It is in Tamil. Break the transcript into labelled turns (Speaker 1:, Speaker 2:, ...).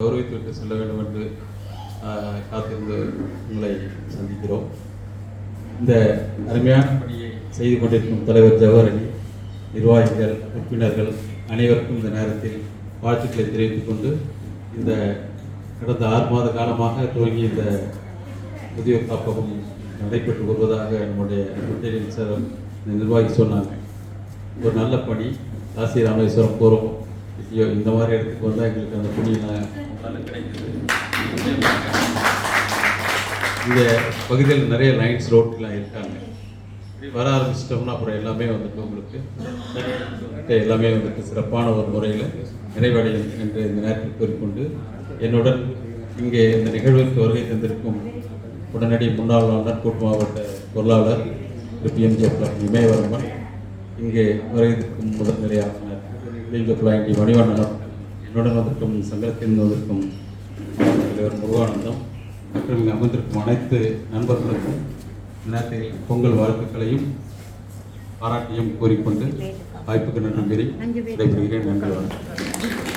Speaker 1: கௌரவித்துவிட்டு செல்ல வேண்டும் என்று காத்திருந்து உங்களை சந்திக்கிறோம். இந்த அருமையான பணியை செய்து கொண்டிருக்கும் தலைவர் ஜவஹரணி நிர்வாகிகள் உறுப்பினர்கள் அனைவருக்கும் இந்த நேரத்தில் வாழ்த்துக்களை தெரிவித்துக் கொண்டு இந்த கடந்த ஆறு மாத காலமாக துவங்கிய இந்த முதியோர் காப்பகம் நடைபெற்று வருவதாக நம்முடைய பட்டியலின் சார் இந்த நிர்வாகி சொன்னாங்க. ஒரு நல்ல பணி காசி ராமேஸ்வரம் போகிறோம் ஐயோ இந்த மாதிரி இடத்துக்கு வந்தால் எங்களுக்கு அந்த புண்ணியெல்லாம் கிடைக்குது. இந்த பகுதியில் நிறைய லைன்ஸ் ரோட்லாம் இருக்காங்க. வர ஆரம்பிச்சிட்டோம்னா அப்புறம் எல்லாமே வந்துட்டு உங்களுக்கு எல்லாமே வந்துட்டு சிறப்பான ஒரு முறையில் நிறைவடையும் என்று இந்த நேரத்தில் கூறிக்கொண்டு என்னுடன் இங்கே இந்த நிகழ்வுக்கு வருகை தந்திருக்கும் உடனடி முன்னாள் ஆளுநர் கூட்டு மாவட்ட பொருளாளர் திரு பி எம் ஜெயபிரகாஷ் இமயவரம்பன் இங்கே வருகிறதுக்கும் முதல் நிலை ஆளுநர் லீக பிளாங்கி மணிவண்ணன் அவர்கள், என்னுடன் வந்திருக்கும் சங்கத்தின் வந்திருக்கும் தலைவர் முருகானந்தம் மற்றும் இங்கு அமர்ந்திருக்கும் அனைத்து நண்பர்களுக்கும் நேரத்தில் பொங்கல் வாழ்த்துக்களையும் பாராட்டியும் கூறிக்கொண்டு வாய்ப்புக்கு நன்றி கூறி விடைபெறுகிறேன். நன்றி வணக்கம்.